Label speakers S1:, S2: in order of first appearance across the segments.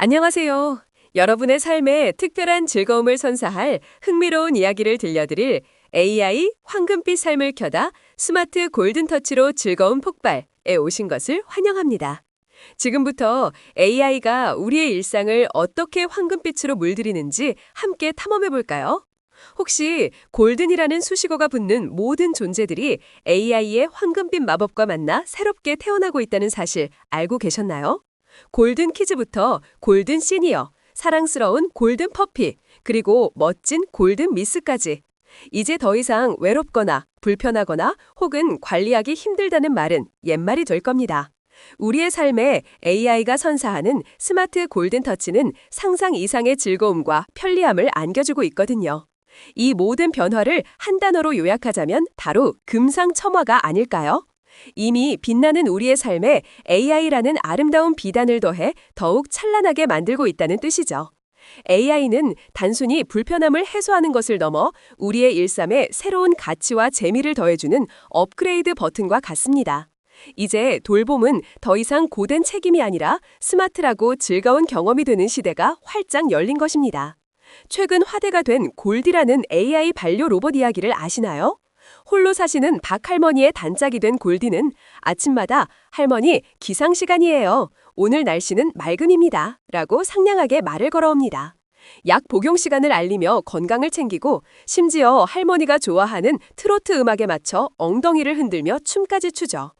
S1: 안녕하세요. 여러분의 삶에 특별한 즐거움을 선사할 흥미로운 이야기를 들려드릴 AI 황금빛 삶을 켜다 스마트 골든 터치로 즐거운 폭발에 오신 것을 환영합니다. 지금부터 AI가 우리의 일상을 어떻게 황금빛으로 물들이는지 함께 탐험해 볼까요? 혹시 골든이라는 수식어가 붙는 모든 존재들이 AI의 황금빛 마법과 만나 새롭게 태어나고 있다는 사실 알고 계셨나요? 골든 키즈부터 골든 시니어, 사랑스러운 골든 퍼피, 그리고 멋진 골든 미스까지. 이제 더 이상 외롭거나 불편하거나 혹은 관리하기 힘들다는 말은 옛말이 될 겁니다. 우리의 삶에 AI가 선사하는 스마트 골든 터치는 상상 이상의 즐거움과 편리함을 안겨주고 있거든요. 이 모든 변화를 한 단어로 요약하자면 바로 금상첨화가 아닐까요? 이미 빛나는 우리의 삶에 AI라는 아름다운 비단을 더해 더욱 찬란하게 만들고 있다는 뜻이죠. AI는 단순히 불편함을 해소하는 것을 넘어 우리의 일상에 새로운 가치와 재미를 더해주는 업그레이드 버튼과 같습니다. 이제 돌봄은 더 이상 고된 책임이 아니라 스마트라고 즐거운 경험이 되는 시대가 활짝 열린 것입니다. 최근 화제가 된 골디라는 AI 반려 로봇 이야기를 아시나요? 홀로 사시는 박 할머니의 단짝이 된 골디는 아침마다 할머니 기상 시간이에요. 오늘 날씨는 맑음입니다. 라고 상냥하게 말을 걸어옵니다. 약 복용 시간을 알리며 건강을 챙기고 심지어 할머니가 좋아하는 트로트 음악에 맞춰 엉덩이를 흔들며 춤까지 추죠.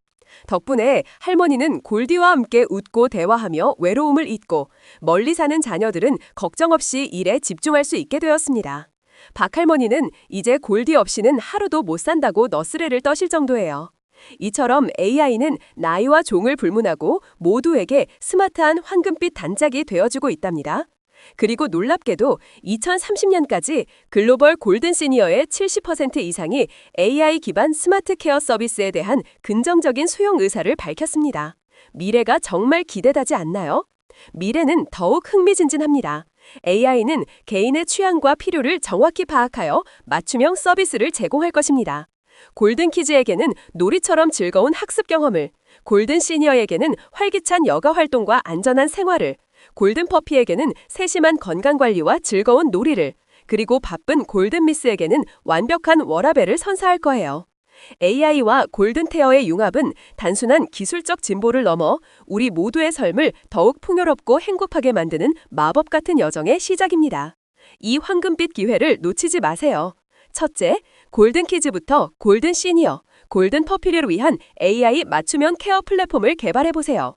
S1: 덕분에 할머니는 골디와 함께 웃고 대화하며 외로움을 잊고 멀리 사는 자녀들은 걱정 없이 일에 집중할 수 있게 되었습니다. 박할머니는 이제 골디 없이는 하루도 못 산다고 너스레를 떠실 정도예요. 이처럼 AI는 나이와 종을 불문하고 모두에게 스마트한 황금빛 단짝이 되어주고 있답니다. 그리고 놀랍게도 2030년까지 글로벌 골든 시니어의 70% 이상이 AI 기반 스마트 케어 서비스에 대한 긍정적인 수용 의사를 밝혔습니다. 미래가 정말 기대되지 않나요? 미래는 더욱 흥미진진합니다. AI는 개인의 취향과 필요를 정확히 파악하여 맞춤형 서비스를 제공할 것입니다. 골든 키즈에게는 놀이처럼 즐거운 학습 경험을, 골든 시니어에게는 활기찬 여가 활동과 안전한 생활을, 골든 퍼피에게는 세심한 건강 관리와 즐거운 놀이를, 그리고 바쁜 골든 미스에게는 완벽한 워라벨을 선사할 거예요. AI와 골든테어의 융합은 단순한 기술적 진보를 넘어 우리 모두의 삶을 더욱 풍요롭고 행복하게 만드는 마법 같은 여정의 시작입니다. 이 황금빛 기회를 놓치지 마세요. 첫째, 골든키즈부터 골든 시니어, 골든 퍼피를 위한 AI 맞춤형 케어 플랫폼을 개발해 보세요.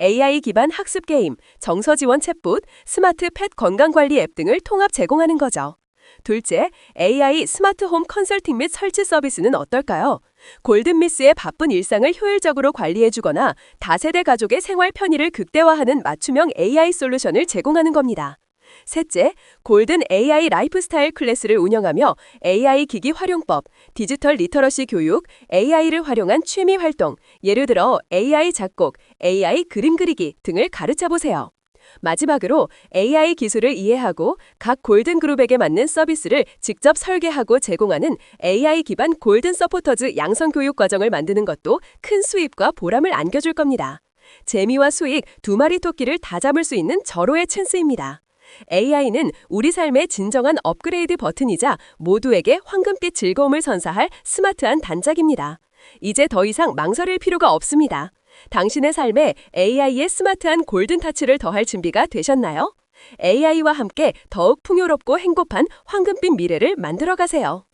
S1: AI 기반 학습 게임, 정서 지원 챗봇, 스마트 펫 건강 관리 앱 등을 통합 제공하는 거죠. 둘째, AI 스마트 홈 컨설팅 및 설치 서비스는 어떨까요? 골든미스의 바쁜 일상을 효율적으로 관리해주거나 다세대 가족의 생활 편의를 극대화하는 맞춤형 AI 솔루션을 제공하는 겁니다. 셋째, 골든 AI 라이프스타일 클래스를 운영하며 AI 기기 활용법, 디지털 리터러시 교육, AI를 활용한 취미 활동, 예를 들어 AI 작곡, AI 그림 그리기 등을 가르쳐 보세요. 마지막으로 AI 기술을 이해하고 각 골든 그룹에게 맞는 서비스를 직접 설계하고 제공하는 AI 기반 골든 서포터즈 양성 교육 과정을 만드는 것도 큰 수입과 보람을 안겨줄 겁니다. 재미와 수익 두 마리 토끼를 다 잡을 수 있는 절호의 찬스입니다. AI는 우리 삶의 진정한 업그레이드 버튼이자 모두에게 황금빛 즐거움을 선사할 스마트한 단짝입니다. 이제 더 이상 망설일 필요가 없습니다. 당신의 삶에 AI의 스마트한 골든 타치를 더할 준비가 되셨나요? AI와 함께 더욱 풍요롭고 행복한 황금빛 미래를 만들어 가세요.